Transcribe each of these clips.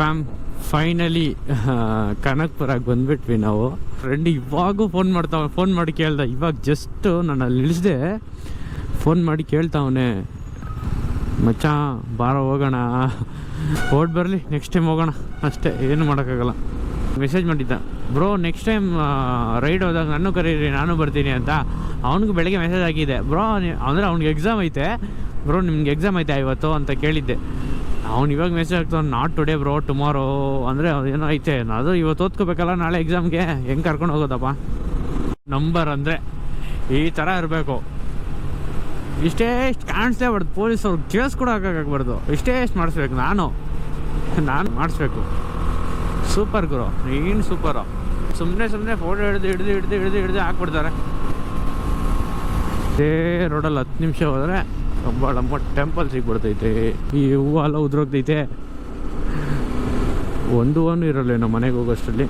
Fam finally ಕನಕ್ಪುರಾಗಿ ಬಂದ್ಬಿಟ್ವಿ ನಾವು. Friend ಇವಾಗೂ phone ಮಾಡ್ತಾವ ಫೋನ್ ಮಾಡಿ ಕೇಳ್ದ. ಇವಾಗ ಜಸ್ಟ್ ನಾನು ಅಲ್ಲಿ ಇಳಿಸ್ದೆ. ಫೋನ್ ಮಾಡಿ ಕೇಳ್ತಾವನೆ. ಮಚ್ಚ, ಬಾರ ಹೋಗೋಣ. ಓಡ್ ಬರಲಿ ನೆಕ್ಸ್ಟ್ ಟೈಮ್ ಹೋಗೋಣ. ಅಷ್ಟೇ, ಏನು ಮಾಡೋಕ್ಕಾಗಲ್ಲ. ಮೆಸೇಜ್ ಮಾಡಿದ್ದ. ಬ್ರೋ ನೆಕ್ಸ್ಟ್ ಟೈಮ್ ರೈಡ್ ಹೋದಾಗ ನಾನು ಕರೀರಿ, ನಾನು ಬರ್ತೀನಿ ಅಂತ. ಅವ್ನಿಗೂ ಬೆಳಗ್ಗೆ ಮೆಸೇಜ್ ಆಗಿದೆ ಬ್ರೋ ಅಂದರೆ ಅವ್ನಿಗೆ ಎಕ್ಸಾಮ್ ಐತೆ. ಬ್ರೋ ನಿಮ್ಗೆ ಎಕ್ಸಾಮ್ ಐತೆ ಇವತ್ತು ಅಂತ ಕೇಳಿದ್ದೆ. ಅವ್ನು ಇವಾಗ ಮೆಸೇಜ್ ಆಗ್ತಾನೆ ನಾಟ್ ಟುಡೇ ಬ್ರೋ ಟುಮಾರೋ ಅಂದರೆ ಏನೋ ಐತೆ. ಅದು ಇವತ್ತು ಓದ್ಕೋಬೇಕಲ್ಲ, ನಾಳೆ ಎಕ್ಸಾಮ್ಗೆ ಹೆಂಗೆ ಕರ್ಕೊಂಡು ಹೋಗೋದಪ್ಪ? ನಂಬರ್ ಅಂದರೆ ಈ ಥರ ಇರಬೇಕು. ಇಷ್ಟೇ ಇಷ್ಟು ಕಾಣಿಸ್ಲೇಬಾರ್ದು ಪೊಲೀಸವ್ರು ಕೇಸ್ ಕೂಡ ಹಾಕೋಕ್ಕಾಗ್ಬಾರ್ದು ಇಷ್ಟೇ ಇಷ್ಟು ಮಾಡಿಸ್ಬೇಕು ನಾನು. ನಾನು ಮಾಡಿಸ್ಬೇಕು. ಸೂಪರ್ ಗುರು. ಏನು ಸೂಪರು ಸುಮ್ಮನೆ ಸುಮ್ಮನೆ ಫೋಟೋ ಹಿಡ್ದು ಹಿಡ್ದು ಹಿಡ್ದು ಹಿಡ್ದು ಹಿಡ್ದು ಹಾಕ್ಬಿಡ್ತಾರೆ. ಇದೇ ರೋಡಲ್ಲಿ ಹತ್ತು ನಿಮಿಷ ಹೋದರೆ ಒಬ್ಬಳಮ್ಮ ಟೆಂಪಲ್ ಸಿಗ್ಬಿಡ್ತೈತೆ ಈ ಹೂವು ಎಲ್ಲ ಉದ್ರೋಗ್ತೈತೆ. ಒಂದು ಒಂದು ಇರಲ್ಲ ನಮ್ಮ ಮನೆಗೆ ಹೋಗೋಷ್ಟರಲ್ಲಿ.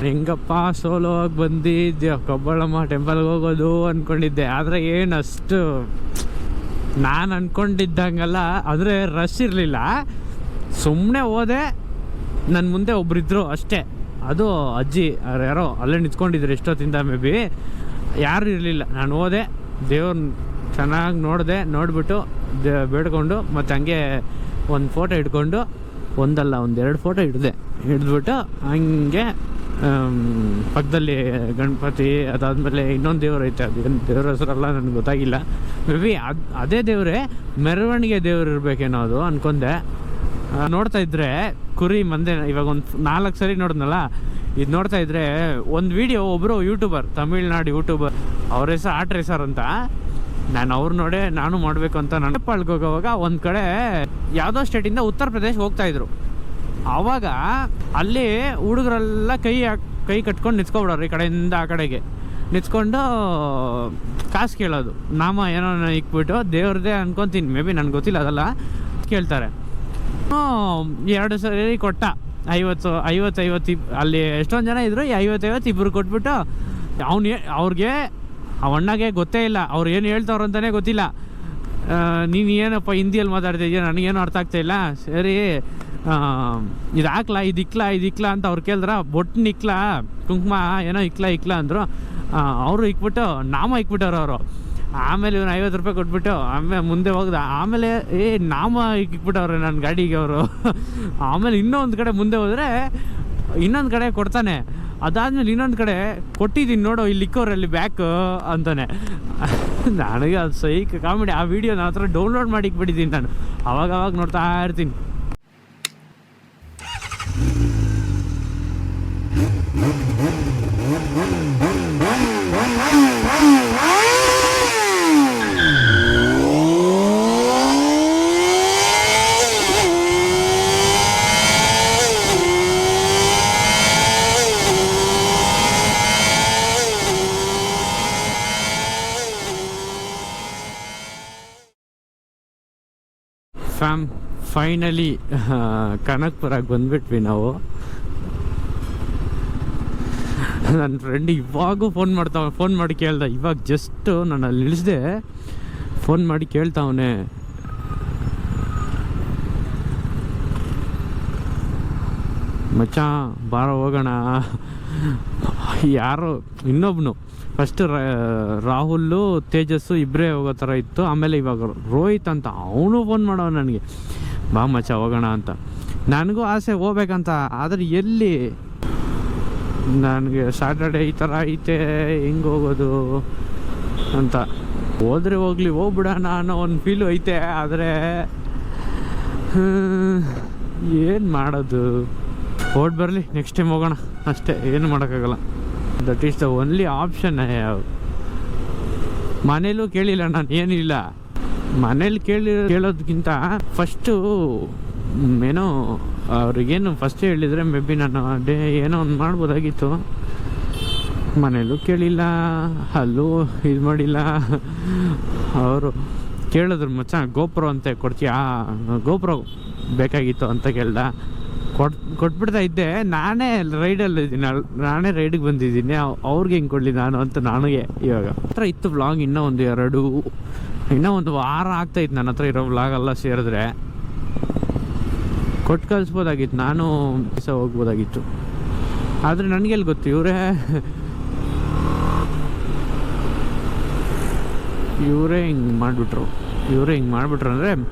ಹೆಂಗಪ್ಪ ಸೋಲೋ ಆಗಿ ಬಂದಿದ್ದೆ ಕಬ್ಬಳಮ್ಮ ಟೆಂಪಲ್ಗೆ ಹೋಗೋದು ಅಂದ್ಕೊಂಡಿದ್ದೆ ಆದರೆ ಏನು ಅಷ್ಟು ನಾನು ಅಂದ್ಕೊಂಡಿದ್ದಂಗಲ್ಲ ಅಂದರೆ ರಶ್ ಇರಲಿಲ್ಲ. ಸುಮ್ಮನೆ ಹೋದೆ. ನನ್ನ ಮುಂದೆ ಒಬ್ಬರಿದ್ದರು ಅಷ್ಟೇ. ಅದು ಅಜ್ಜಿ, ಯಾರೋ ಅಲ್ಲೇ ನಿಂತ್ಕೊಂಡಿದ್ರು ಎಷ್ಟೊತ್ತಿಂದ ಮೇ ಬಿ. ಯಾರು ಇರಲಿಲ್ಲ. ನಾನು ಹೋದೆ. ದೇವ್ರನ್ನ ಚೆನ್ನಾಗಿ ನೋಡಿದೆ, ನೋಡಿಬಿಟ್ಟು ಬೇಡ್ಕೊಂಡು ಮತ್ತು ಹಂಗೆ ಒಂದು ಫೋಟೋ ಇಟ್ಕೊಂಡು ಒಂದಲ್ಲ ಒಂದೆರಡು ಫೋಟೋ ಹಿಡಿದೆ. ಹಿಡಿದ್ಬಿಟ್ಟು ಹಂಗೆ ಪಕ್ಕದಲ್ಲಿ ಗಣಪತಿ ಅದಾದಮೇಲೆ ಇನ್ನೊಂದು ದೇವ್ರು ಐತೆ, ಅದು ಏನು ದೇವ್ರ ಹೆಸರಲ್ಲ ನನಗೆ ಗೊತ್ತಾಗಿಲ್ಲ. ಮೇ ಬಿ ಅದು, ಅದೇ ದೇವರೇ, ಮೆರವಣಿಗೆ ದೇವ್ರು ಇರಬೇಕೇನೋ ಅದು ಅಂದ್ಕೊಂಡೆ ನೋಡ್ತಾ ಇದ್ರೆ ಕುರಿ ಮಂದೆ, ಇವಾಗ ಒಂದು ನಾಲ್ಕು ಸರಿ ನೋಡಿದ್ನಲ್ಲ, ಇದು ನೋಡ್ತಾ ಇದ್ರೆ ಒಂದು ವಿಡಿಯೋ ಒಬ್ಬರು ಯೂಟ್ಯೂಬರ್ ತಮಿಳ್ನಾಡು ಯೂಟ್ಯೂಬರ್ ಅವ್ರ ಹೆಸರು ಆಟ್ರೇಸರ್ ಅಂತ ನಾನು ಅವ್ರು ನೋಡೇ ನಾನು ಮಾಡಬೇಕು ಅಂತ ನಾನು ಪಾಳ್ಗೆ ಹೋಗೋವಾಗ ಒಂದು ಕಡೆ ಯಾವುದೋ ಸ್ಟೇಟಿಂದ ಉತ್ತರ ಪ್ರದೇಶ ಹೋಗ್ತಾ ಇದ್ರು. ಆವಾಗ ಅಲ್ಲಿ ಹುಡುಗರೆಲ್ಲ ಕೈ ಕೈ ಕಟ್ಕೊಂಡು ನಿಂತ್ಕೊಬಿಡೋರು ಈ ಕಡೆಯಿಂದ ಆ ಕಡೆಗೆ. ನಿಂತ್ಕೊಂಡು ಕಾಸು ಕೇಳೋದು. ನಾಮ ಏನೋ ಇಕ್ಬಿಟ್ಟು ದೇವ್ರದ್ದೇ ಅನ್ಕೊಂತೀನಿ. ಮೇ ಬಿ ನನಗೆ ಗೊತ್ತಿಲ್ಲ, ಅದೆಲ್ಲ ಕೇಳ್ತಾರೆ. ಎರಡು ಸರಿ ಕೊಟ್ಟ. ಐವತ್ತು ಐವತ್ತು ಐವತ್ತು ಇಬ್- ಅಲ್ಲಿ ಎಷ್ಟೊಂದು ಜನ ಇದ್ರು ಐವತ್ತೈವತ್ತು ಇಬ್ಬರು ಕೊಟ್ಬಿಟ್ಟು ಅವ್ನು ಅವ್ರಿಗೆ ಆ ಅಣ್ಣಗೆ ಗೊತ್ತೇ ಇಲ್ಲ. ಅವ್ರು ಏನು ಹೇಳ್ತಾವ್ರು ಅಂತಲೇ ಗೊತ್ತಿಲ್ಲ. ನೀನು ಏನಪ್ಪ ಹಿಂದಿಯಲ್ಲಿ ಮಾತಾಡ್ತಿದ್ಯಾ ನನಗೇನು ಅರ್ಥ ಇಲ್ಲ. ಸರಿ ಇದು ಹಾಕ್ಲಾ ಇದು ಇಕ್ಲಾ ಇದು ಇಕ್ಲಾ ಅಂತ ಅವ್ರು ಕೇಳಿದ್ರ ಬೊಟ್ಟು ಇಕ್ಲಾ, ಕುಂಕುಮ, ಏನೋ ಇಕ್ಲಾ ಇಕ್ಲಾ ಅಂದರು. ಅವರು ಇಕ್ಬಿಟ್ಟು, ನಾಮ ಇಕ್ಬಿಟ್ಟವ್ರು ಅವರು. ಆಮೇಲೆ ಇವನು ಐವತ್ತು ರೂಪಾಯಿ ಕೊಟ್ಬಿಟ್ಟು ಆಮೇಲೆ ಮುಂದೆ ಹೋಗ್ದ. ಆಮೇಲೆ, ಏ, ನಾಮ ಇಕ್ಬಿಟ್ಟವ್ರೆ ನನ್ನ ಗಾಡಿಗೆ ಅವರು. ಆಮೇಲೆ ಇನ್ನೂ ಒಂದು ಕಡೆ ಮುಂದೆ ಹೋದರೆ ಇನ್ನೊಂದು ಕಡೆ ಕೊಡ್ತಾನೆ. ಅದಾದ್ಮೇಲೆ ಇನ್ನೊಂದು ಕಡೆ ಕೊಟ್ಟಿದ್ದೀನಿ ನೋಡು ಇಲ್ಲಿ ಇಕ್ಕೋರಲ್ಲಿ ಬ್ಯಾಕ್ ಅಂತಾನೆ. ನನಗೆ ಅದು ಸೈಕ್ ಕಾಮಿಡಿ ಆ ವಿಡಿಯೋ ನನ್ನ ಹತ್ರ ಡೌನ್ಲೋಡ್ ಮಾಡಿ ಇಕ್ಬಿಟ್ಟಿದ್ದೀನಿ ನಾನು. ಅವಾಗ ಅವಾಗ ನೋಡ್ತಾ ಇರ್ತೀನಿ. ಫೈನಲಿ ಕನಕಪುರಕ್ಕೆ ಬಂದ್ಬಿಟ್ವಿ ನಾವು. ನನ್ನ ಫ್ರೆಂಡ್ ಇವಾಗೂ ಫೋನ್ ಮಾಡ್ತಾವ ಫೋನ್ ಮಾಡಿ ಕೇಳ್ದೆ. ಇವಾಗ ಜಸ್ಟ್ ನಾನು ಅಲ್ಲಿ ಫೋನ್ ಮಾಡಿ ಕೇಳ್ತಾವನೆ ಮಚ್ಚ, ಬಾರ ಹೋಗೋಣ. ಯಾರು, ಇನ್ನೊಬ್ನು. ಫಸ್ಟ್ ರಾಹುಲ್ಲು, ತೇಜಸ್ಸು ಇಬ್ಬರೇ ಹೋಗೋ ಥರ ಇತ್ತು. ಆಮೇಲೆ ಇವಾಗ ರೋಹಿತ್ ಅಂತ ಅವನು ಫೋನ್ ಮಾಡೋ ನನಗೆ. ಬಾ ಮಚ್ಚ ಹೋಗೋಣ ಅಂತ. ನನಗೂ ಆಸೆ ಹೋಗ್ಬೇಕಂತ, ಆದರೆ ಎಲ್ಲಿ? ನನಗೆ ಸ್ಯಾಟರ್ಡೆ ಈ ಥರ ಐತೆ, ಹೆಂಗೆ ಹೋಗೋದು ಅಂತ. ಹೋದ್ರೆ ಹೋಗ್ಲಿ ಹೋಗ್ಬಿಡೋಣ ಅನ್ನೋ ಒಂದು ಫೀಲು ಐತೆ, ಆದರೆ ಏನು ಮಾಡೋದು? ಓಡ್ ಬರಲಿ ನೆಕ್ಸ್ಟ್ ಟೈಮ್ ಹೋಗೋಣ. ಅಷ್ಟೇ, ಏನು ಮಾಡೋಕ್ಕಾಗಲ್ಲ. That is the only option ಮನೇಲೂ ಕೇಳಿಲ್ಲ, ನಾನು ಏನಿಲ್ಲ. ಮನೇಲಿ ಕೇಳಿ ಕೇಳೋದಕ್ಕಿಂತ ಫಸ್ಟು ಏನೋ ಅವ್ರಿಗೇನು ಫಸ್ಟ್ ಹೇಳಿದರೆ ಮೇ ಬಿ ನಾನು ಡೇ ಏನೋ ಒಂದು ಮಾಡ್ಬೋದಾಗಿತ್ತು. ಮನೇಲೂ ಕೇಳಿಲ್ಲ, ಅಲ್ಲೂ ಇದು ಮಾಡಿಲ್ಲ. ಅವರು ಕೇಳಿದ್ರು, ಮಚ್ಚ, ಗೋಪ್ರೋ ಅಂತ ಕೊಡ್ತೀಯಾ? ಗೋಪ್ರೋ ಬೇಕಾಗಿತ್ತು ಅಂತ ಕೇಳ್ದ. ಕೊಟ್, ಕೊಟ್ಬಿಡ್ತಾ ಇದ್ದೆ. ನಾನೇ ರೈಡಲ್ಲಿ ಇದ್ದೀನಿ. ನಾನೇ ರೈಡಿಗೆ ಬಂದಿದ್ದೀನಿ. ಅವ್- ಅವ್ರಿಗೆ ಹೆಂಗೆ ಕೊಡಲಿ ನಾನು ಅಂತ ನನಗೆ ಇವಾಗ. ಹತ್ರ ಇತ್ತು ಬ್ಲಾಗ್ ಇನ್ನೂ ಒಂದು ಎರಡು, ಇನ್ನೂ ಒಂದು ವಾರ ಆಗ್ತಾಯಿತ್ತು ನನ್ನ ಹತ್ರ ಇರೋ ವ್ಲಾಗ್ ಎಲ್ಲ ಸೇರಿದ್ರೆ. ಕೊಟ್ಟು ಕಳಿಸ್ಬೋದಾಗಿತ್ತು. ನಾನು ದಿವಸ ಹೋಗ್ಬೋದಾಗಿತ್ತು. ಆದರೆ ನನಗೆಲ್ಲಿ ಗೊತ್ತು? ಇವರೇ ಇವರೇ ಹಿಂಗೆ ಮಾಡಿಬಿಟ್ರು. ಇವರೇ ಹಿಂಗೆ ಮಾಡಿಬಿಟ್ರು ಅಂದರೆ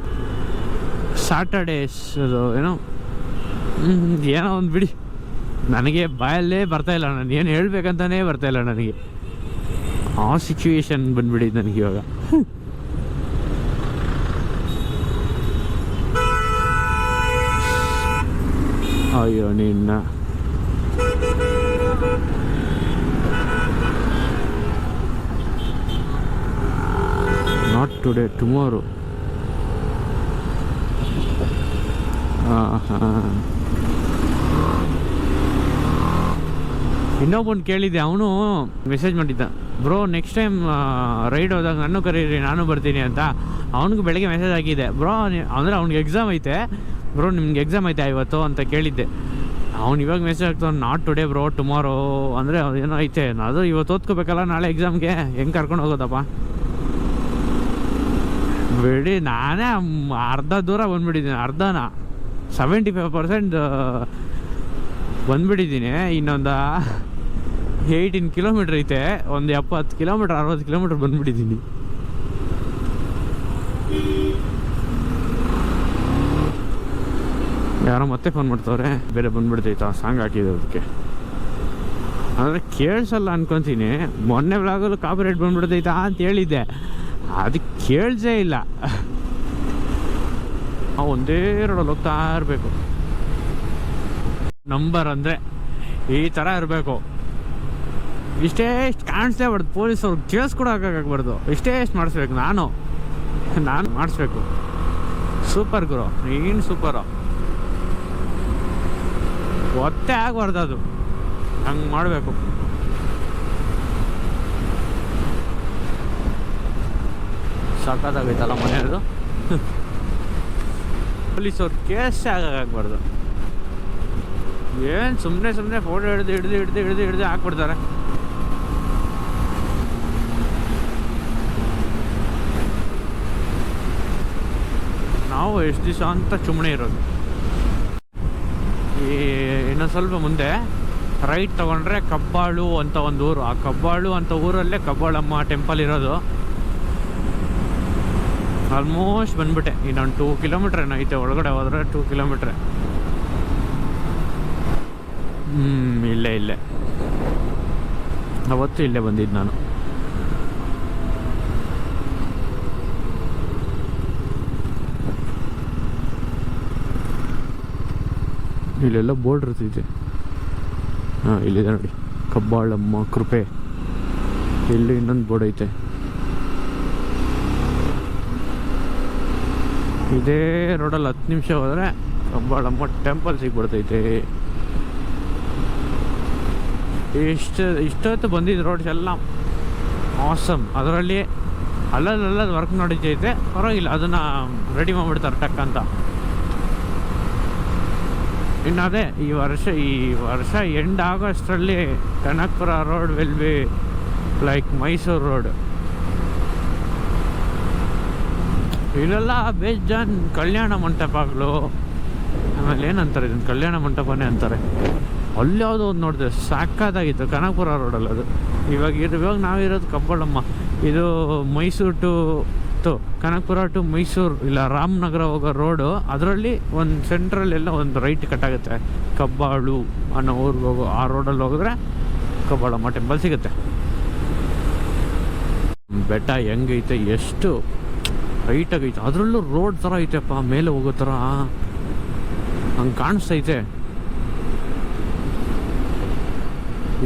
ಸ್ಯಾಟರ್ಡೇಸ್ ಏನೋ ಏನೋ ಒಂದು ಬಿಡಿ. ನನಗೆ ಬಾಯಲ್ಲೇ ಬರ್ತಾ ಇಲ್ಲ ನಾನು ಏನು ಹೇಳ್ಬೇಕಂತಾನೇ ಬರ್ತಾ ಇಲ್ಲ ನನಗೆ. ಆ ಸಿಚುವೇಶನ್ ಬಂದ್ಬಿಡಿ ನನಗೆ ಇವಾಗ. ಅಯ್ಯೋ, ನಿನ್ನ. ನಾಟ್ ಟುಡೇ ಟುಮಾರೋ ಹಾಂ ಹಾಂ ಇನ್ನೊಬ್ಬನು ಕೇಳಿದ್ದೆ, ಅವನು ಮೆಸೇಜ್ ಮಾಡಿದ್ದ. ಬ್ರೋ ನೆಕ್ಸ್ಟ್ ಟೈಮ್ ರೈಡ್ ಹೋದಾಗ ನಾನು ಕರೀರಿ, ನಾನು ಬರ್ತೀನಿ ಅಂತ. ಅವನಿಗೆ ಬೆಳಗ್ಗೆ ಮೆಸೇಜ್ ಹಾಕಿದ್ದೆ. ಬ್ರೋ ಅಂದರೆ ಅವ್ನಿಗೆ ಎಕ್ಸಾಮ್ ಐತೆ. ಬ್ರೋ, ನಿಮ್ಗೆ ಎಕ್ಸಾಮ್ ಐತೆ ಇವತ್ತು? ಅಂತ ಕೇಳಿದ್ದೆ. ಅವ್ನು ಇವಾಗ ಮೆಸೇಜ್ ಆಗ್ತಾನೆ ನಾಟ್ ಟುಡೇ ಬ್ರೋ ಟುಮಾರೋ ಅಂದರೆ ಏನೋ ಐತೆ. ಅದು ಇವತ್ತು ಓದ್ಕೋಬೇಕಲ್ಲ, ನಾಳೆ ಎಕ್ಸಾಮ್ಗೆ ಹೆಂಗೆ ಕರ್ಕೊಂಡು ಹೋಗೋದಪ್ಪ? ಬಿಡಿ, ನಾನೇ ಅರ್ಧ ದೂರ ಬಂದ್ಬಿಟ್ಟಿದ್ದೀನಿ, ಅರ್ಧನ. ಸೆವೆಂಟಿ ಫೈವ್ ಪರ್ಸೆಂಟ್ ಬಂದ್ಬಿಟ್ಟಿದ್ದೀನಿ, ಇನ್ನೊಂದು? ಏಯ್ಟೀನ್ ಕಿಲೋಮೀಟ್ರ್ ಐತೆ, ಒಂದು ಎಪ್ಪತ್ತು ಕಿಲೋಮೀಟ್ರ್, ಅರವತ್ತು ಕಿಲೋಮೀಟ್ರ್ ಬಂದ್ಬಿಟ್ಟಿದ್ದೀನಿ ಯಾರೋ ಮತ್ತೆ ಫೋನ್ ಮಾಡ್ತವ್ರೆ? ಬೇರೆ ಬಂದ್ಬಿಡ್ತೈತಾ? ಸಾಂಗ್ ಹಾಕಿದೆ ಅದಕ್ಕೆ. ಅಂದರೆ ಕೇಳಿಸಲ್ಲ ಅನ್ಕೊಂತೀನಿ. ಮೊನ್ನೆ ಬಲಾಗಲು ಕಾಪರೇಟ್ ಬಂದ್ಬಿಡ್ತೈತಾ ಅಂತ ಹೇಳಿದ್ದೆ. ಅದು ಕೇಳಿಸೇ ಇಲ್ಲ. ಒಂದೇ ರೋಡಲ್ಲಿ ಹೋಗ್ತಾ ಇರಬೇಕು. ನಂಬರ್ ಅಂದರೆ ಈ ಥರ ಇರಬೇಕು. ಇಷ್ಟೇ ಇಷ್ಟು ಕಾಣಿಸ್ಲೇ ಬಾರ್ದು ಪೊಲೀಸವ್ರು ಕೇಸ್ ಕೂಡ ಹಾಕೋಕ್ಕಾಗ್ಬಾರ್ದು ಇಷ್ಟೇ ಇಷ್ಟು ಮಾಡಿಸ್ಬೇಕು ನಾನು. ನಾನು ಮಾಡಿಸ್ಬೇಕು. ಸೂಪರ್ ಗುರು. ಏನು ಸೂಪರು. ಒತ್ತೆ ಆಗಬಾರ್ದು ಅದು. ಹಂಗೆ ಮಾಡಬೇಕು. ಸಾಕಾಗೈತಲ್ಲ ಮನೆಯದು. ಪೊಲೀಸವ್ರು ಕೇಸೇ ಆಗಬಾರ್ದು. ಏನು ಸುಮ್ಮನೆ ಸುಮ್ಮನೆ ಫೋಟೋ ಹಿಡಿದು ಹಿಡಿದು ಹಿಡಿದು ಹಿಡಿದು ಹಿಡಿದು ಹಾಕ್ಬಿಡ್ತಾರೆ. ನಾವು ಎಷ್ಟು ದಿವಸ ಅಂತ ಸುಮ್ಮನೆ ಇರೋದು. ಈ ಇನ್ನು ಸ್ವಲ್ಪ ಮುಂದೆ ರೈಟ್ ತಗೊಂಡ್ರೆ ಕಬ್ಬಾಳು ಅಂತ ಒಂದು ಊರು. ಆ ಕಬ್ಬಾಳು ಅಂತ ಊರಲ್ಲೇ ಕಬ್ಬಾಳಮ್ಮ ಟೆಂಪಲ್ ಇರೋದು. ಆಲ್ಮೋಸ್ಟ್ ಬಂದ್ಬಿಟ್ಟೆ. ಇನ್ನೊಂದು ಟೂ ಕಿಲೋಮೀಟ್ರ್ ಏನೋ ಐತೆ? ಒಳಗಡೆ ಹೋದ್ರೆ ಟೂ ಕಿಲೋಮೀಟ್ರ್ ಹ್ಞೂ ಇಲ್ಲೇ ಇಲ್ಲೇ. ಅವತ್ತು ಇಲ್ಲೇ ಬಂದಿದ್ದು ನಾನು. ಇಲ್ಲೆಲ್ಲ ಬೋರ್ಡ್ ಇರ್ತೈತೆ. ಹಾಂ, ಇಲ್ಲಿದೆ ನೋಡಿ. ಕಬ್ಬಾಳಮ್ಮ ಕೃಪೆ. ಇಲ್ಲಿ ಇನ್ನೊಂದು ಬೋರ್ಡ್ ಐತೆ. ಇದೇ ರೋಡಲ್ಲಿ ಹತ್ತು ನಿಮಿಷ ಹೋದರೆ ಕಬ್ಬಾಳಮ್ಮ ಟೆಂಪಲ್ ಸಿಗ್ಬಿಡ್ತೈತೆ. ಇಷ್ಟು ಇಷ್ಟೊತ್ತು ಬಂದಿದ್ದು ರೋಡ್ಸ್ ಎಲ್ಲ ಆಸಮ್ ಅದರಲ್ಲಿ ಅಲ್ಲಲ್ಲಲ್ಲಿ ವರ್ಕ್ ನಡೀತೈತೆ. ಪರವಾಗಿಲ್ಲ, ಅದನ್ನು ರೆಡಿ ಮಾಡಿಬಿಡ್ತಾರೆ ಟಕ್ ಅಂತ. ಇನ್ನು ಅದೇ ಈ ವರ್ಷ ಈ ವರ್ಷ end ಆಗೋಷ್ಟರಲ್ಲಿ Kanakapura road will be like Mysuru road ಇಲ್ಲೆಲ್ಲ ಬೇಜಾನ್ ಕಲ್ಯಾಣ ಮಂಟಪಗಳು. ಆಮೇಲೆ ಏನಂತಾರೆ ಇದನ್ನು ಕಲ್ಯಾಣ ಮಂಟಪನೇ ಅಂತಾರೆ. ಅಲ್ಲಿ ಯಾವುದೋ ಒಂದು ನೋಡಿದೆ, ಸಾಕಾದಾಗಿತ್ತು ಕನಕಪುರ ರೋಡಲ್ಲಿ ಅದು. ಇವಾಗ ಇವಾಗ ನಾವಿರೋದು ಕಬ್ಬಳಮ್ಮ. ಇದು Mysuru to to Kanakapura to Mysuru, ಇಲ್ಲ ರಾಮನಗರ ಹೋಗೋ ರೋಡು ಅದರಲ್ಲಿ ಒಂದು ಸೆಂಟ್ರಲ್ಲೆಲ್ಲ ಒಂದು ರೈಟ್ ಕಟ್ಟಾಗುತ್ತೆ ಕಬ್ಬಾಳು ಅನ್ನೋ ಊರಿಗೆ ಹೋಗೋ, ಆ ರೋಡಲ್ಲಿ ಹೋಗಿದ್ರೆ ಕಬ್ಬಾಳಮ್ಮ ಟೆಂಪಲ್ ಸಿಗುತ್ತೆ. ಬೆಟ್ಟ ಹೆಂಗೈತೆ, ಎಷ್ಟು ಹೈಟಾಗೈತೆ ಅದರಲ್ಲೂ ರೋಡ್ ಥರ ಐತೆಪ್ಪ, ಮೇಲೆ ಹೋಗೋ ಥರ ಹಂಗೆ ಕಾಣಿಸ್ತೈತೆ.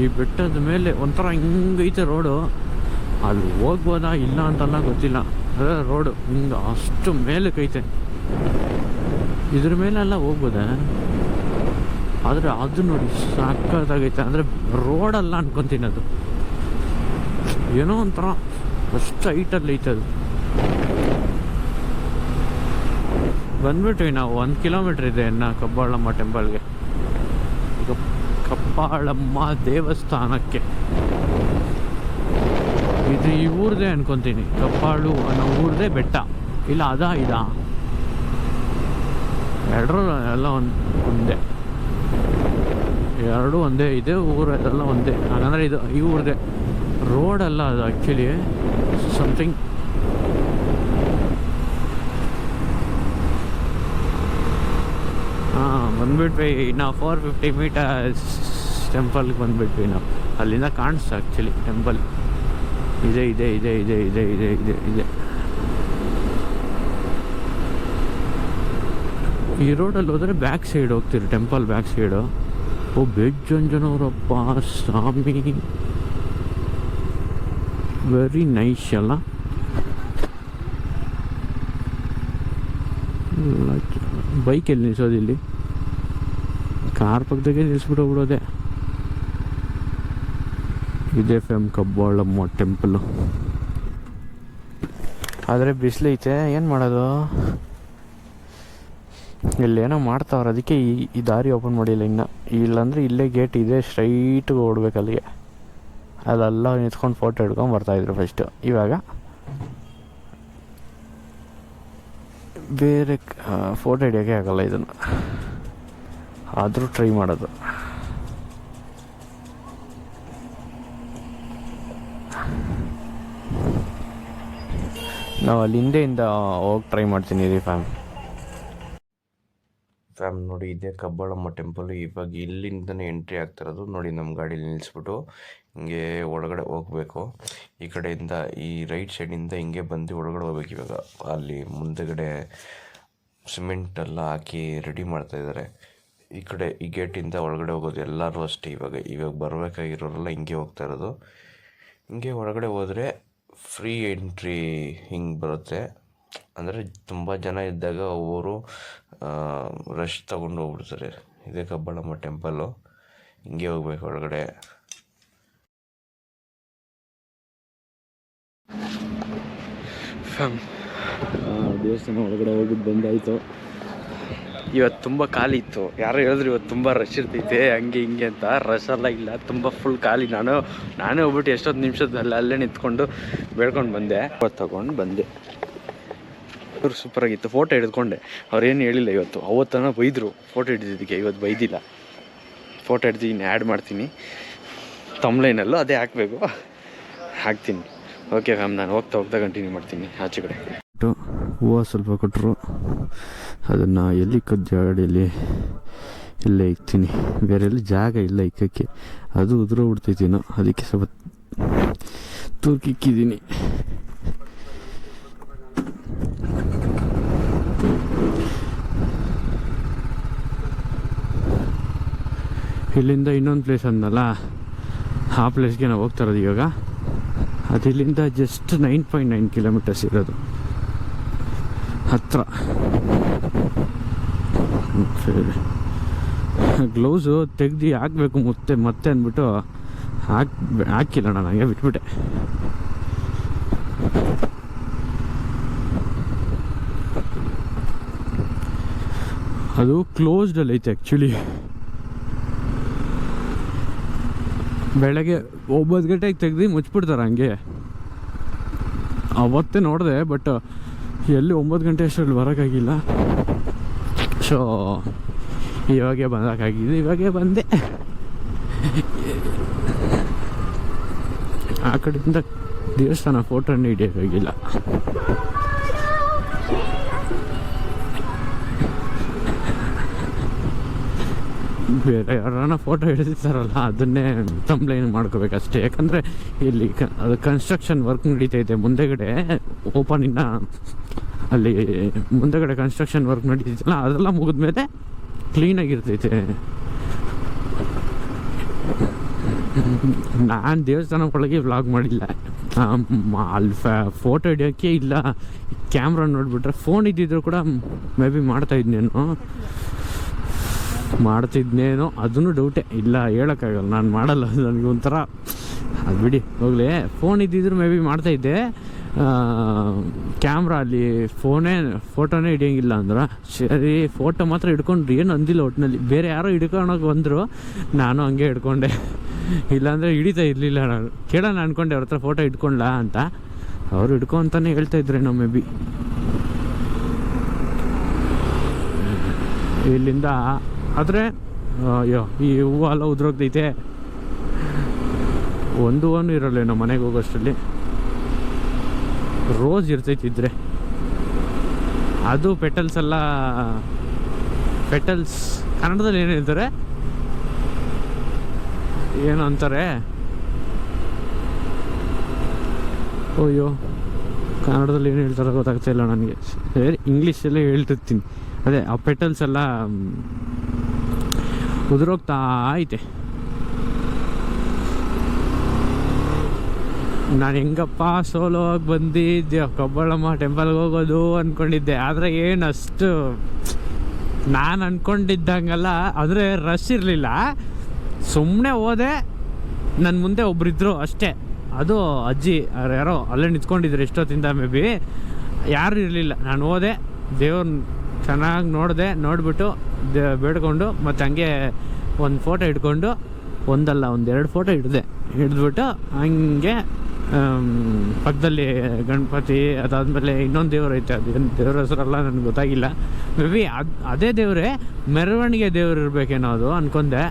ಈ ಬೆಟ್ಟದ ಮೇಲೆ ಒಂಥರ ಹಿಂಗೈತೆ ರೋಡು ಅಲ್ಲಿ ಹೋಗ್ಬೋದಾ, ಇಲ್ಲ ಅಂತಲ್ಲ ಗೊತ್ತಿಲ್ಲ. ರೋಡು ಹಿಂಗೆ ಅಷ್ಟು ಮೇಲಕ್ಕೈತೆ ಇದ್ರ ಮೇಲೆಲ್ಲ ಹೋಗ್ಬೋದಾ? ಆದರೆ ಅದು ನೋಡಿ ಸಾಕಾಗೈತೆ ಅಂದರೆ ರೋಡಲ್ಲ ಅನ್ಕೊಂತೀನಿ ಅದು. ಏನೋ ಒಂಥರ ಅಷ್ಟು ಹೈಟಲ್ಲಿ ಐತೆ ಅದು. ಬಂದ್ಬಿಟ್ವಿ ನಾವು, ಒಂದು ಕಿಲೋಮೀಟ್ರ್ ಇದೆ ಇನ್ನು ಕಬ್ಬಾಳಮ್ಮ ಟೆಂಪಲ್ಗೆ ಕಬ್ಬಾಳಮ್ಮ ದೇವಸ್ಥಾನಕ್ಕೆ. ಇದು ಈ ಊರದೇ ಅನ್ಕೊತೀನಿ. ಕಪ್ಪಾಳು ಅನ್ನೋ ಊರದೇ ಬೆಟ್ಟ. ಇಲ್ಲ, ಅದಾ ಇದಾ? ಎರಡರೂ ಎಲ್ಲ ಒಂದು, ಒಂದೇ. ಎರಡು ಒಂದೇ, ಇದೆ ಊರು ಎಲ್ಲ ಒಂದೇ. ಹಾಗಂದ್ರೆ ಇದು ಈ ಊರದೇ. ರೋಡ್ ಅಲ್ಲ ಅದು ಆ್ಯಕ್ಚುಲಿ ಸಮಥಿಂಗ್ ಹಾಂ, ಬಂದ್ಬಿಟ್ವಿ ನಾವು ಫೋರ್ ಫಿಫ್ಟಿ ಮೀಟರ್ಸ್ ಟೆಂಪಲ್ಗೆ ಬಂದ್ಬಿಟ್ವಿ ನಾವು. ಅಲ್ಲಿಂದ ಕಾಣಿಸ್ತು ಆ್ಯಕ್ಚುಲಿ ಟೆಂಪಲ್ ಇದೆ ಇದೆ ಇದೆ ಇದೆ ಇದೆ ಇದೆ ಇದೆ ಇದೆ. ಈ ರೋಡಲ್ಲಿ ಹೋದರೆ ಬ್ಯಾಕ್ ಸೈಡ್ ಹೋಗ್ತೀರಿ ಟೆಂಪಲ್ ಬ್ಯಾಕ್ ಸೈಡು ಓ ಬೆಜ್ಜಂಜನವರಪ್ಪ ಸ್ವಾಮಿ. ವೆರಿ ನೈಸ್ ಅಲ್ಲ? ಬೈಕ್ ಎಲ್ಲಿ ನಿಲ್ಸೋದು ಇಲ್ಲಿ? ಕಾರ್ ಪಕ್ಕದಾಗೆ ನಿಲ್ಲಿಸ್ಬಿಟ್ಟು ಬಿಡೋದೆ. ಇದೆ ಫೇಮ್ ಕಬ್ಬಾಳಮ್ಮ ಟೆಂಪಲ್ಲು ಆದರೆ ಬಿಸಿಲೈತೆ ಏನು ಮಾಡೋದು? ಇಲ್ಲೇನೋ ಮಾಡ್ತಾವ್ರೆ, ಅದಕ್ಕೆ ಈ ಈ ದಾರಿ ಓಪನ್ ಮಾಡಿಲ್ಲ ಇನ್ನು. ಇಲ್ಲಾಂದರೆ ಇಲ್ಲೇ ಗೇಟ್ ಇದೆ ಸ್ಟ್ರೈಟ್ಗೆ ಓಡ್ಬೇಕು ಅಲ್ಲಿಗೆ. ಅಲ್ಲೆಲ್ಲ ನಿಂತ್ಕೊಂಡು ಫೋಟೋ ಹಿಡ್ಕೊಂಡು ಬರ್ತಾಯಿದ್ರು ಫಸ್ಟು ಇವಾಗ? ಬೇರೆ ಫೋಟೋ ಹಿಡಿಯೋಕ್ಕೆ ಆಗಲ್ಲ ಇದನ್ನು. ಆದರೂ ಟ್ರೈ ಮಾಡೋದು. ನಾವು ಅಲ್ಲಿ ಹಿಂದೆಯಿಂದ ಹೋಗಿ ಟ್ರೈ ಮಾಡ್ತೀನಿ ರೀ ಫ್ಯಾಮ್ ಫ್ಯಾಮ್ ನೋಡಿ, ಇದೇ ಕಬ್ಬಾಳಮ್ಮ ಟೆಂಪಲ್ ಇವಾಗ ಇಲ್ಲಿಂದನೇ ಎಂಟ್ರಿ ಆಗ್ತಿರೋದು. ನೋಡಿ ನಮ್ಮ ಗಾಡೀಲಿ ನಿಲ್ಲಿಸ್ಬಿಟ್ಟು ಹಿಂಗೆ ಒಳಗಡೆ ಹೋಗಬೇಕು. ಈ ಕಡೆಯಿಂದ, ಈ ರೈಟ್ ಸೈಡಿಂದ ಹಿಂಗೆ ಬಂದು ಒಳಗಡೆ ಹೋಗ್ಬೇಕು ಇವಾಗ. ಅಲ್ಲಿ ಮುಂದೆಗಡೆ ಸಿಮೆಂಟ್ ಎಲ್ಲ ಹಾಕಿ ರೆಡಿ ಮಾಡ್ತಾ ಇದ್ದಾರೆ ಈ ಕಡೆ, ಈ ಗೇಟಿಂದ ಒಳಗಡೆ ಹೋಗೋದು ಎಲ್ಲರೂ ಅಷ್ಟೇ ಇವಾಗ. ಇವಾಗ ಬರಬೇಕಾಗಿರೋರೆಲ್ಲ ಹಿಂಗೆ ಹೋಗ್ತಾ ಇರೋದು. ಹಿಂಗೆ ಒಳಗಡೆ ಹೋದರೆ ಫ್ರೀ ಎಂಟ್ರಿ ಹಿಂಗೆ ಬರುತ್ತೆ. ಅಂದರೆ ತುಂಬ ಜನ ಇದ್ದಾಗ ಅವರು ರಶ್ ತಗೊಂಡು ಹೋಗ್ಬಿಡ್ತಾರೆ. ಇದೇ ಕಬ್ಬಾಳಮ್ಮ ಟೆಂಪಲ್ಲು ಹಿಂಗೆ ಹೋಗ್ಬೇಕು ಒಳಗಡೆ. ದೇವಸ್ಥಾನ ಒಳಗಡೆ ಹೋಗಿದ್ದು ಬಂದಾಯಿತು. ಇವತ್ತು ತುಂಬ ಖಾಲಿ ಇತ್ತು. ಯಾರು ಹೇಳಿದ್ರು ಇವತ್ತು ತುಂಬ ರಶ್ ಇರ್ತೈತೆ, ಹಂಗೆ ಹಿಂಗೆ ಅಂತ. ರಶ್ ಎಲ್ಲ ಇಲ್ಲ, ತುಂಬ ಫುಲ್ ಖಾಲಿ. ನಾನು, ನಾನೇ ಹೋಗ್ಬಿಟ್ಟು ಎಷ್ಟೊತ್ತು ನಿಮಿಷದಲ್ಲಿ ಅಲ್ಲೇ ನಿಂತ್ಕೊಂಡು ಬೇಡ್ಕೊಂಡು ಬಂದೆ. ಇವತ್ತು ತಗೊಂಡು ಬಂದೆ. ಇವರು ಸೂಪರಾಗಿತ್ತು ಫೋಟೋ ಹಿಡ್ಕೊಂಡೆ. ಅವ್ರೇನು ಹೇಳಿಲ್ಲ ಇವತ್ತು. ಅವತ್ತನ ಬೈದರು. ಫೋಟೋ ಹಿಡಿದಿದ್ದಕ್ಕೆ. ಇವತ್ತು ಬೈದಿಲ್ಲ. ಫೋಟೋ ಹಿಡ್ದಿದ್ದೀನಿ ಆ್ಯಡ್ ಮಾಡ್ತೀನಿ. ತಮ್ಲೈನಲ್ಲೂ ಅದೇ ಹಾಕಬೇಕು. ಹಾಕ್ತೀನಿ. ಓಕೆ ಮ್ಯಾಮ್ ನಾನು ಹೋಗ್ತಾ ಹೋಗ್ತಾ ಕಂಟಿನ್ಯೂ ಮಾಡ್ತೀನಿ. ಆಚೆ ಕಡೆ. ಹೂವು ಸ್ವಲ್ಪ ಕೊಟ್ಟರು ಅದನ್ನು ಎಲ್ಲಿ ಕದ್ದು ಇಲ್ಲೇ ಇಕ್ತೀನಿ ಬೇರೆ ಎಲ್ಲಿ ಜಾಗ ಇಲ್ಲ ಇಕ್ಕಕ್ಕೆ. ಅದು ಉದುರೋ ಬಿಡ್ತೈತಿನೋ ಅದಕ್ಕೆ ಸ್ವಲ್ಪ ತೂರ್ಕಿಕ್ಕಿದ್ದೀನಿ ಇಲ್ಲಿಂದ ಇನ್ನೊಂದು ಪ್ಲೇಸ್ ಅಂದಲ್ಲ ಆ ಪ್ಲೇಸ್ಗೆ ನಾವು ಹೋಗ್ತಾ ಇರೋದು ಇವಾಗ. ಅದು ಇಲ್ಲಿಂದ just nine point nine kilometers ಇರೋದು. ಹತ್ರ. ಗ್ಲೌಸು ತೆಗ್ದು ಹಾಕಬೇಕು ಮತ್ತೆ ಮತ್ತೆ ಅಂದ್ಬಿಟ್ಟು ಹಾಕಿ ಹಾಕಿಲ್ಲ ನಾನು, ಹಂಗೆ ಬಿಟ್ಬಿಟ್ಟೆ. ಅದು ಕ್ಲೋಸ್ಡಲ್ಲಿ ಐತೆ ಆ್ಯಕ್ಚುಲಿ ಬೆಳಗ್ಗೆ ಒಂಬತ್ತು ಗಂಟೆಗೆ ತೆಗ್ದು ಮುಚ್ಚಿಬಿಡ್ತಾರೆ ಹಂಗೆ. ಅವತ್ತೇ ನೋಡಿದೆ ಬಟ್ ಎಲ್ಲಿ ಒಂಬತ್ತು ಗಂಟೆ ಅಷ್ಟರಲ್ಲಿ ಬರೋಕ್ಕಾಗಿಲ್ಲ. ಸೊ ಇವಾಗೆ ಬಂದಕ್ಕಾಗಿದ್ದು ಇವಾಗೆ ಬಂದೆ. ಆ ಕಡೆಯಿಂದ ದೇವಸ್ಥಾನ ಫೋಟೋನೇ ಹಿಡಿಯೋಕ್ಕಾಗಿಲ್ಲ ಬೇರೆ ಯಾರನ್ನ ಫೋಟೋ ಹಿಡಿದಿರ್ತಾರಲ್ಲ, ಅದನ್ನೇ ಕಂಪ್ಲೇಂಟ್ ಮಾಡ್ಕೋಬೇಕಷ್ಟೇ. ಯಾಕಂದರೆ ಇಲ್ಲಿ ಅದು ಕನ್ಸ್ಟ್ರಕ್ಷನ್ ವರ್ಕ್ ನಡೀತೈತೆ. ಮುಂದೆಗಡೆ ಓಪನ್ ಇನ್ನ ಅಲ್ಲಿ ಮುಂದೆಗಡೆ ಕನ್ಸ್ಟ್ರಕ್ಷನ್ ವರ್ಕ್ ನಡೀತಿತ್ತಲ್ಲ, ಅದೆಲ್ಲ ಮುಗಿದ್ಮೇಲೆ ಕ್ಲೀನಾಗಿರ್ತೈತೆ ನಾನು ದೇವಸ್ಥಾನ ಒಳಗೆ ವ್ಲಾಗ್ ಮಾಡಿಲ್ಲ. ಅಲ್ಲಿ ಅಲ್ಲಿ ಫೋಟೋ ಹಿಡಿಯೋಕ್ಕೆ ಇಲ್ಲ. ಕ್ಯಾಮ್ರಾ ನೋಡಿಬಿಟ್ರೆ ಫೋನ್ ಇದ್ದಿದ್ರು ಕೂಡ ಮೇ ಬಿ ಮಾಡ್ತಾ ಇದ್ನೇನೋ. ಮಾಡ್ತಿದ್ನೇನೋ, ಅದನ್ನು ಡೌಟೇ ಇಲ್ಲ, ಹೇಳೋಕ್ಕಾಗಲ್ಲ. ನಾನು ಮಾಡಲ್ಲ. ನನಗೆ ಒಂಥರ ಅದು ಬಿಡಿ, ಹೋಗಲಿ. ಫೋನ್ ಇದ್ದಿದ್ರು ಮೇ ಬಿ ಮಾಡ್ತಾಯಿದ್ದೆ ಕ್ಯಾಮ್ರಾ ಅಲ್ಲಿ ಫೋನೇ ಫೋಟೋನೇ ಹಿಡಿಯೋಂಗಿಲ್ಲ ಅಂದ್ರೆ, ಸರಿ ಫೋಟೋ ಮಾತ್ರ ಹಿಡ್ಕೊಂಡ್ರಿ ಏನು ಅಂದಿಲ್ಲ ಒಟ್ಟಿನಲ್ಲಿ ಬೇರೆ ಯಾರೋ ಹಿಡ್ಕೊಳಕ್ಕೆ ಬಂದರು, ನಾನು ಹಂಗೆ ಹಿಡ್ಕೊಂಡೆ. ಇಲ್ಲಾಂದರೆ ಹಿಡಿತಾ ಇರಲಿಲ್ಲ ನಾನು. ಕೇಳೋಣ ಅಂದ್ಕೊಂಡೆ ಅವ್ರ ಹತ್ರ ಫೋಟೋ ಹಿಡ್ಕೊಂಡ್ಲಾ ಅಂತ. ಅವರು ಹಿಡ್ಕೊ ಅಂತಲೇ ಹೇಳ್ತಾ ಇದ್ರೇನೋ ಮೇ ಬಿ ಇಲ್ಲಿಂದ, ಆದರೆ ಅಯ್ಯೋ, ಈ ಹೂವು ಎಲ್ಲ ಉದುರೋಗ್ತೈತೆ. ಒಂದು ಹೂವನು ಇರಲ್ಲ ನಮ್ಮ ಮನೆಗೆ ಹೋಗೋಷ್ಟರಲ್ಲಿ? ರೋಸ್ ಇರ್ತೈತಿ ಇದ್ರೆ. ಅದು ಪೆಟಲ್ಸ್ ಎಲ್ಲ ಪೆಟಲ್ಸ್ ಕನ್ನಡದಲ್ಲಿ ಏನು ಹೇಳ್ತಾರೆ? ಏನು ಅಂತಾರೆ? ಅಯ್ಯೋ, ಕನ್ನಡದಲ್ಲಿ ಏನು ಹೇಳ್ತಾರೆ ಗೊತ್ತಾಗ್ತಾ ಇಲ್ಲ ನನಗೆ. ಸರಿ, ಇಂಗ್ಲೀಷಲ್ಲೇ ಹೇಳ್ತಿರ್ತೀನಿ. ಅದೇ, ಆ ಪೆಟಲ್ಸ್ ಎಲ್ಲ ಉದುರೋಗ್ತಾ ಐತೆ. ನಾನು ಹೆಂಗಪ್ಪ ಸೋಲೋ ಆಗಿ ಬಂದಿದ್ದೆ. ಕಬ್ಬಳಮ್ಮ ಟೆಂಪಲ್ಗೆ ಹೋಗೋದು ಅಂದ್ಕೊಂಡಿದ್ದೆ ಆದರೆ ಏನು ಅಷ್ಟು ನಾನು ಅಂದ್ಕೊಂಡಿದ್ದಂಗಲ್ಲ ಆದರೆ ರಶ್ ಇರಲಿಲ್ಲ. ಸುಮ್ಮನೆ ಹೋದೆ. ನನ್ನ ಮುಂದೆ ಒಬ್ಬರಿದ್ದರು ಅಷ್ಟೇ. ಅದು ಅಜ್ಜಿ, ಅವ್ರು ಯಾರೋ ಅಲ್ಲೇ ನಿಂತ್ಕೊಂಡಿದ್ರು ಎಷ್ಟೊತ್ತಿಂದ ಮೇ ಬಿ. ಯಾರು ಇರಲಿಲ್ಲ. ನಾನು ಹೋದೆ. ದೇವ್ರ ಚೆನ್ನಾಗಿ ನೋಡಿದೆ. ನೋಡಿಬಿಟ್ಟು ದೇ, ಬೇಡ್ಕೊಂಡು ಮತ್ತು ಹಂಗೆ ಒಂದು ಫೋಟೋ ಇಟ್ಕೊಂಡು ಒಂದಲ್ಲ, ಒಂದೆರಡು ಫೋಟೋ ಹಿಡಿದೆ. ಹಿಡಿದ್ಬಿಟ್ಟು ಹಂಗೆ ಪಕ್ಕದಲ್ಲಿ ಗಣಪತಿ, ಅದಾದಮೇಲೆ ಇನ್ನೊಂದು ದೇವರು ಐತೆ, ಅದು ಏನು ದೇವ್ರ ಹೆಸರಲ್ಲ ನನಗೆ ಗೊತ್ತಾಗಿಲ್ಲ. ಮೇ ಬಿ ಅದು, ಅದೇ ದೇವರೇ, ಮೆರವಣಿಗೆ ದೇವ್ರು ಇರಬೇಕೇನೋ ಅದು ಅಂದ್ಕೊಂಡೆ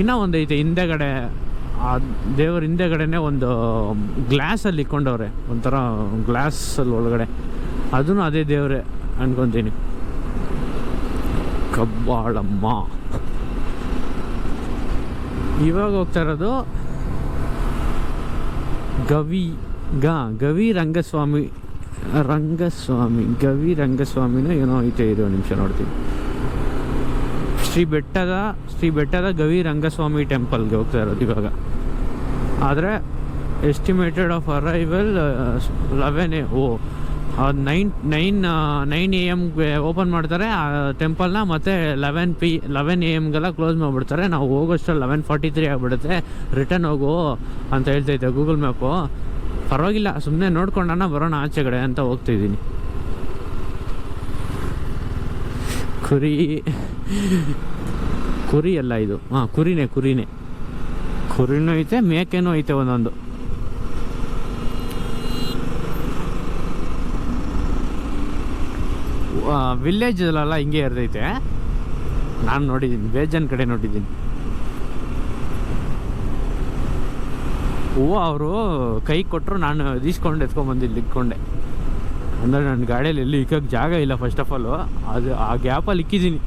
ಇನ್ನೂ ಒಂದು ಐತೆ, ಹಿಂದೆಗಡೆ, ಆ ದೇವ್ರ ಹಿಂದೆಗಡೆನೇ ಒಂದು ಗ್ಲಾಸಲ್ಲಿ ಇಕ್ಕೊಂಡವ್ರೆ, ಒಂಥರ ಗ್ಲಾಸಲ್ಲಿ ಒಳಗಡೆ. ಅದೂ ಅದೇ ದೇವರೇ ಅಂದ್ಕೊತೀನಿ ಕಬ್ಬಾಳಮ್ಮ. ಇವಾಗ ಹೋಗ್ತಾ ಇರೋದು ಗವಿ, ಗ, ಗವಿ ರಂಗಸ್ವಾಮಿ ರಂಗಸ್ವಾಮಿ, ಗವಿ ರಂಗಸ್ವಾಮಿನ ಏನೋ ಐತೆ ಇರೋ ನಿಮಿಷ ನೋಡ್ತೀನಿ. ಶ್ರೀ ಬೆಟ್ಟದ ಶ್ರೀ ಬೆಟ್ಟದ ಗವಿ ರಂಗಸ್ವಾಮಿ ಟೆಂಪಲ್ಗೆ ಹೋಗ್ತಾ ಇರೋದು ಇವಾಗ. ಆದರೆ estimated of arrival eleven A, oh nine nine nine A ಎಮ್ಗೆ open ಮಾಡ್ತಾರೆ, ಆ, ಟೆಂಪಲ್ನ ಮತ್ತು ಲೆವೆನ್ ಪಿ, ಲೆವೆನ್ ಎ ಎಮ್ಗೆಲ್ಲ ಕ್ಲೋಸ್ ಮಾಡಿಬಿಡ್ತಾರೆ. ನಾವು ಹೋಗೋಷ್ಟು ಲೆವೆನ್ ಫಾರ್ಟಿ ತ್ರೀ ಆಗಿಬಿಡುತ್ತೆ. ರಿಟರ್ನ್ ಹೋಗು ಅಂತ ಹೇಳ್ತೈತೆ ಗೂಗಲ್ ಮ್ಯಾಪು. ಪರವಾಗಿಲ್ಲ ಸುಮ್ಮನೆ ನೋಡ್ಕೊಂಡಣ್ಣ ಬರೋಣ ಆಚೆ ಕಡೆ ಅಂತ ಹೋಗ್ತಿದ್ದೀನಿ ಕುರಿ ಕುರಿ ಅಲ್ಲ ಇದು. ಹಾಂ ಕುರಿನೇ ಕುರಿನೇ. ಕುರಿನೂ ಐತೆ, ಮೇಕೆನೂ ಐತೆ ಒಂದೊಂದು. ವಿಲೇಜ್ ಅಲ್ಲ ಹಿಂಗೆ ಇರ್ತೈತೆ ನಾನು ನೋಡಿದ್ದೀನಿ ಬೇಜನ್ ಕಡೆ ನೋಡಿದ್ದೀನಿ ಹೂವು ಅವರು ಕೈ ಕೊಟ್ಟರು ನಾನು ಈಸ್ಕೊಂಡು ಎತ್ಕೊಂಡ್ಬಂದು ಇಲ್ಲಿ ಇಟ್ಕೊಂಡೆ. ಅಂದರೆ ನನ್ನ ಗಾಡಿಯಲ್ಲಿ ಎಲ್ಲಿ ಇಕ್ಕಕ್ಕೆ ಜಾಗ ಇಲ್ಲ ಫಸ್ಟ್ ಆಫ್ ಆಲು ಅದು ಆ ಗ್ಯಾಪಲ್ಲಿ ಇಕ್ಕಿದ್ದೀನಿ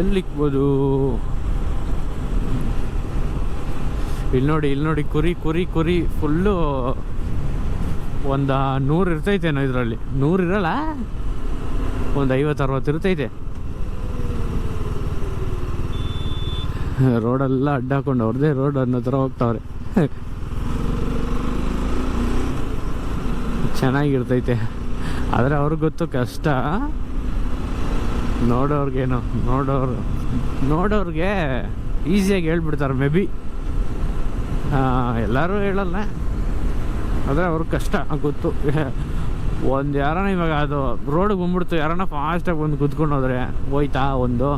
ಎಲ್ಲಿ ಇಕ್ಬೋದು? ಇಲ್ಲಿ ನೋಡಿ ಇಲ್ಲಿ ನೋಡಿ, ಕುರಿ ಕುರಿ ಕುರಿ ಫುಲ್ಲು ಒಂದು ನೂರು ಇರ್ತೈತೇನೋ ಇದರಲ್ಲಿ. ನೂರು ಇರಲ್ಲ? ಒಂದು ಐವತ್ತು ಅರವತ್ತು ಇರ್ತೈತೆ. ರೋಡೆಲ್ಲ ಅಡ್ಡ ಹಾಕೊಂಡು ಅವ್ರದ್ದೇ ರೋಡ್ ಅನ್ನೋ ಥರ ಹೋಗ್ತಾವ್ರೆ. ಚೆನ್ನಾಗಿರ್ತೈತೆ. ಆದರೆ ಅವ್ರಿಗೆ ಗೊತ್ತು ಕಷ್ಟ. ನೋಡೋರ್ಗೇನು, ನೋಡೋರು, ನೋಡೋರಿಗೆ ಈಸಿಯಾಗಿ ಹೇಳ್ಬಿಡ್ತಾರೆ ಮೇ ಬಿ ಎಲ್ಲರೂ ಹೇಳಲ್ಲ ಆದರೆ ಅವ್ರಿಗೆ ಕಷ್ಟ ಗೊತ್ತು. ಒಂದು ಯಾರನ ಇವಾಗ ಅದು ರೋಡಿಗೆ ಬಂದ್ಬಿಡ್ತು ಯಾರನ್ನ ಫಾಸ್ಟಾಗಿ ಬಂದು ಕುತ್ಕೊಂಡು ಹೋದ್ರೆ ಹೋಯ್ತಾ ಒಂದು.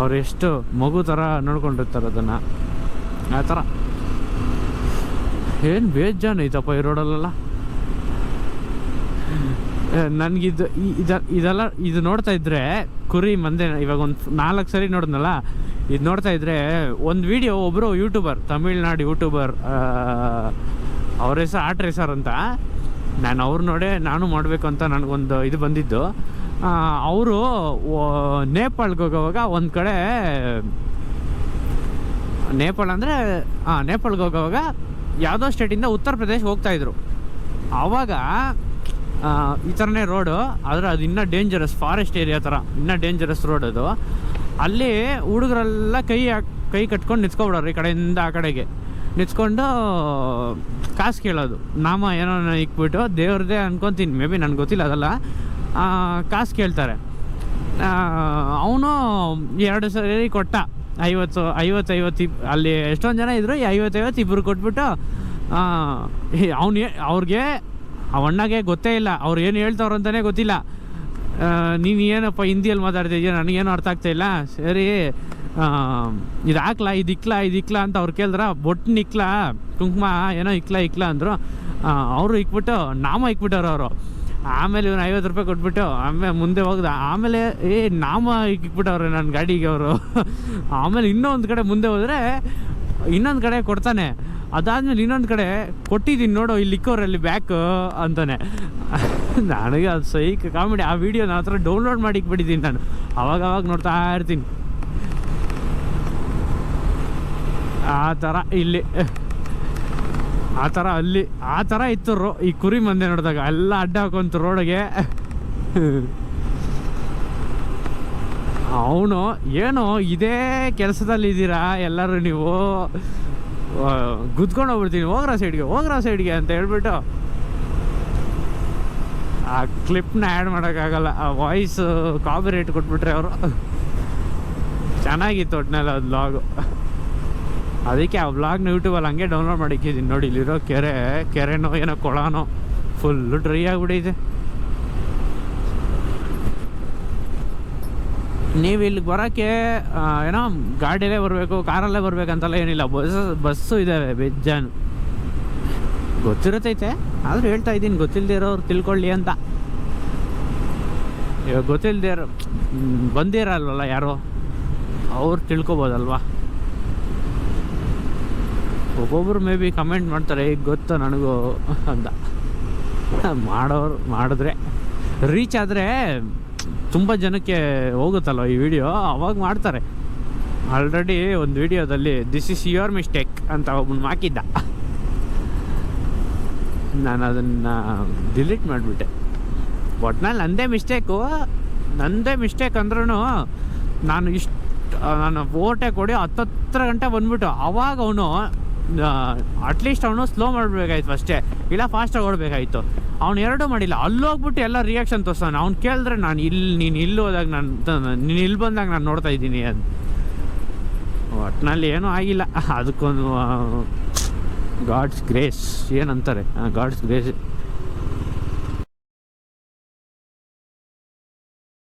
ಅವ್ರು ಎಷ್ಟು ಮಗು ಥರ ನೋಡ್ಕೊಂಡಿರ್ತಾರೆ ಅದನ್ನು. ಆ ಥರ ಏನು ಬೇಜಾನು ಐತಪ್ಪ ಈ ರೋಡಲ್ಲೆಲ್ಲ ನನಗಿದು ಇದ ಇದೆಲ್ಲ ಇದು ನೋಡ್ತಾ ಇದ್ರೆ ಕುರಿ ಮಂದೆ ಇವಾಗ ಒಂದು ನಾಲ್ಕು ಸರಿ ನೋಡಿದ್ನಲ್ಲ? ಇದು ನೋಡ್ತಾ ಇದ್ರೆ ಒಂದು ವಿಡಿಯೋ ಒಬ್ಬರು ಯೂಟ್ಯೂಬರ್ ತಮಿಳ್ನಾಡು ಯೂಟ್ಯೂಬರ್ ಅವ್ರ ಹೆಸರು ಆ ರೇಸರ್ ಅಂತ. ನಾನು ಅವ್ರು ನೋಡೇ ನಾನು ಮಾಡಬೇಕು ಅಂತ ನನಗೊಂದು ಇದು ಬಂದಿದ್ದು. ಅವರು ನೇಪಾಳ್ಗೆ ಹೋಗೋವಾಗ ಒಂದು ಕಡೆ, ನೇಪಾಳ ಅಂದರೆ ಹಾಂ ನೇಪಾಳ್ಗೆ ಹೋಗೋವಾಗ ಯಾವುದೋ ಸ್ಟೇಟಿಂದ ಉತ್ತರ ಪ್ರದೇಶ್ ಹೋಗ್ತಾಯಿದ್ರು ಆವಾಗ ಈ ಥರನೇ ರೋಡು, ಆದರೆ ಅದು ಇನ್ನೂ ಡೇಂಜರಸ್ ಫಾರೆಸ್ಟ್ ಏರಿಯಾ ಥರ ಇನ್ನೂ ಡೇಂಜರಸ್ ರೋಡ್ ಅದು. ಅಲ್ಲಿ ಹುಡುಗರೆಲ್ಲ ಕೈ ಕೈ ಕಟ್ಕೊಂಡು ನಿಂತ್ಕೊಬಿಡೋರು ಈ ಕಡೆಯಿಂದ ಆ ಕಡೆಗೆ. ನಿಂತ್ಕೊಂಡು ಕಾಸು ಕೇಳೋದು. ನಾಮ ಏನೋ ಇಕ್ಬಿಟ್ಟು ದೇವ್ರದ್ದೇ ಅನ್ಕೊತೀನಿ. ಮೇ ಬಿ ನನಗೆ ಗೊತ್ತಿಲ್ಲ, ಅದಲ್ಲ. ಕಾಸು ಕೇಳ್ತಾರೆ. ಅವನು ಎರಡು ಸರಿ ಕೊಟ್ಟ. ಐವತ್ತು ಐವತ್ತು ಐವತ್ತು ಇಪ್, ಅಲ್ಲಿ ಎಷ್ಟೊಂದು ಜನ ಇದ್ದರು ಈ ಐವತ್ತೈವತ್ತು ಇಬ್ಬರು ಕೊಟ್ಬಿಟ್ಟು ಅವನು ಅವ್ರಿಗೆ ಆ ಅಣ್ಣಗೆ ಗೊತ್ತೇ ಇಲ್ಲ. ಅವ್ರು ಏನು ಹೇಳ್ತಾವ್ರು ಅಂತಲೇ ಗೊತ್ತಿಲ್ಲ. ನೀನು ಏನಪ್ಪ ಹಿಂದಿಯಲ್ಲಿ ಮಾತಾಡ್ತಿದ್ಯಾ? ನನಗೇನು ಅರ್ಥ ಆಗ್ತಾಯಿಲ್ಲ ಸರಿ ಇದು ಹಾಕ್ಲಾ ಇದು ಇಕ್ಲಾ ಇದು ಇಕ್ಲಾ ಅಂತ ಅವ್ರು ಕೇಳಿದ್ರ ಬೊಟ್ಟು ಇಕ್ಲಾ ಕುಂಕುಮ, ಏನೋ ಇಕ್ಲಾ ಇಕ್ಲಾ ಅಂದರು. ಅವರು ಇಕ್ಬಿಟ್ಟು, ನಾಮ ಇಕ್ಬಿಟ್ಟವ್ರು ಅವರು. ಆಮೇಲೆ ಇವನು ಐವತ್ತು ರೂಪಾಯಿ ಕೊಟ್ಬಿಟ್ಟು ಆಮೇಲೆ ಮುಂದೆ ಹೋಗ್ದ, ಆಮೇಲೆ, ಏ, ನಾಮ ಇಕ್ಬಿಟ್ಟವ್ರೆ ನನ್ನ ಗಾಡಿಗೆ ಅವರು. ಆಮೇಲೆ ಇನ್ನೊಂದು ಕಡೆ ಮುಂದೆ ಹೋದರೆ, ಇನ್ನೊಂದು ಕಡೆ ಕೊಡ್ತಾನೆ. ಅದಾದ್ಮೇಲೆ ಇನ್ನೊಂದು ಕಡೆ ಕೊಟ್ಟಿದ್ದೀನಿ ನೋಡು ಇಲ್ಲಿ ಇಕ್ಕೋರಲ್ಲಿ ಬ್ಯಾಕ್ ಅಂತಾನೆ. ನನಗೆ ಅದು ಸೈಕ್ ಕಾಮಿಡಿ, ಆ ವಿಡಿಯೋ ನನ್ನ ಹತ್ರ ಡೌನ್ಲೋಡ್ ಮಾಡಿ ಇಕ್ಬಿಟ್ಟಿದ್ದೀನಿ ನಾನು. ಅವಾಗ ಅವಾಗ ನೋಡ್ತಾ ಇರ್ತೀನಿ. ಆ ಥರ ಇಲ್ಲಿ, ಆ ಥರ ಅಲ್ಲಿ, ಆ ಥರ ಇತ್ತು ಈ ಕುರಿ ಮಂದೆ ನೋಡಿದಾಗ. ಎಲ್ಲ ಅಡ್ಡ ಹಾಕೊಂತು ರೋಡ್ಗೆ. ಅವನು, ಏನು, ಇದೇ ಕೆಲಸದಲ್ಲಿ ಇದ್ದೀರಾ? ಎಲ್ಲರೂ ನೀವು ಗುದ್ಕೊಂಡು ಹೋಗ್ಬಿಡ್ತೀನಿ. ಹೋಗ್ರ ಸೈಡ್ಗೆ ಹೋಗ್ರ ಸೈಡ್ಗೆ ಅಂತ ಹೇಳ್ಬಿಟ್ಟು ಆ ಕ್ಲಿಪ್ನ ಆ್ಯಡ್ ಮಾಡೋಕ್ಕಾಗಲ್ಲ. ಆ ವಾಯ್ಸ್ ಕಾಪಿ ರೇಟ್ ಕೊಟ್ಬಿಟ್ರೆ ಅವರು. ಚೆನ್ನಾಗಿತ್ತು ಒಟ್ಟಿನಲ್ಲಿ ಅದು ಲಾಗು ಅದಕ್ಕೆ ಆ ವ್ಲಾಗ್ನ ಯೂಟ್ಯೂಬಲ್ಲಿ ಹಂಗೆ ಡೌನ್ಲೋಡ್ ಮಾಡಿಕ್ಕಿದ್ದೀನಿ ನೋಡಿ, ಇಲ್ಲಿರೋ ಕೆರೆ, ಕೆರೆನೋ ಏನೋ ಕೊಳನೋ ಫುಲ್ಲು ಡ್ರೈ ಆಗಿಬಿಟ್ಟಿದೆ. ನೀವು ಇಲ್ಲಿಗೆ ಬರೋಕ್ಕೆ ಏನೋ ಗಾಡಿಯಲ್ಲೇ ಬರಬೇಕು, ಕಾರಲ್ಲೇ ಬರಬೇಕಂತೆಲ್ಲ ಏನಿಲ್ಲ. ಬಸ್, ಬಸ್ಸು ಇದ್ದಾವೆ ಬೆಜ್ಜಾನು ಗೊತ್ತಿರುತ್ತೈತೆ ಆದರೂ ಹೇಳ್ತಾ ಇದ್ದೀನಿ ಗೊತ್ತಿಲ್ಲದೆ ಇರೋರು ತಿಳ್ಕೊಳ್ಳಿ ಅಂತ. ಇವಾಗ ಗೊತ್ತಿಲ್ಲದೆ ಇರೋ ಬಂದಿರಲ್ವಲ್ಲ ಯಾರೋ? ಅವ್ರು ತಿಳ್ಕೊಬೋದಲ್ವಾ? ಒಬ್ಬೊಬ್ರು ಮೇ ಬಿ ಕಮೆಂಟ್ ಮಾಡ್ತಾರೆ ಈಗ ಗೊತ್ತು ನನಗೂ ಅಂತ. ಮಾಡೋರು, ಮಾಡಿದ್ರೆ. ರೀಚ್ ಆದರೆ ತುಂಬ ಜನಕ್ಕೆ ಹೋಗುತ್ತಲ್ವ ಈ ವಿಡಿಯೋ ಅವಾಗ ಮಾಡ್ತಾರೆ. ಆಲ್ರೆಡಿ ಒಂದು ವಿಡಿಯೋದಲ್ಲಿ ದಿಸ್ ಇಸ್ ಯುವರ್ ಮಿಸ್ಟೇಕ್ ಅಂತ ಒಬ್ಬನು ಹಾಕಿದ್ದ. ನಾನು ಅದನ್ನು ಡಿಲೀಟ್ ಮಾಡಿಬಿಟ್ಟೆ. ಒಟ್ನಲ್ಲಿ ನಂದೇ ಮಿಸ್ಟೇಕು ನಂದೇ ಮಿಸ್ಟೇಕ್ ಅಂದ್ರೂ ನಾನು ಇಷ್ಟು, ನಾನು ಓಟೆ ಕೊಡಿ ಹತ್ತತ್ರ ಗಂಟೆ ಬಂದ್ಬಿಟ್ಟು, ಅವಾಗ ಅವನು ಅಟ್ಲೀಸ್ಟ್ ಅವನು ಸ್ಲೋ ಮಾಡಬೇಕಾಯ್ತು ಅಷ್ಟೇ. ಇಲ್ಲ ಫಾಸ್ಟಾಗಿ ಓಡಬೇಕಾಯ್ತು. ಅವ್ನು ಎರಡೂ ಮಾಡಿಲ್ಲ. ಅಲ್ಲೋಗ್ಬಿಟ್ಟು ಎಲ್ಲ ರಿಯಾಕ್ಷನ್ ತೋರಿಸ್ತಾನೆ ಅವ್ನು ಕೇಳಿದ್ರೆ ನಾನು ಇಲ್ಲಿ ನೀನು ಇಲ್ಲಿ ಹೋದಾಗ ನಾನು, ನೀನು ಇಲ್ಲಿ ಬಂದಾಗ ನಾನು ನೋಡ್ತಾ ಇದ್ದೀನಿ ಅದು. ಒಟ್ಟಿನಲ್ಲಿ ಏನೂ ಆಗಿಲ್ಲ. ಅದಕ್ಕೊಂದು ಗಾಡ್ಸ್ ಗ್ರೇಸ್ ಏನಂತಾರೆ? God's grace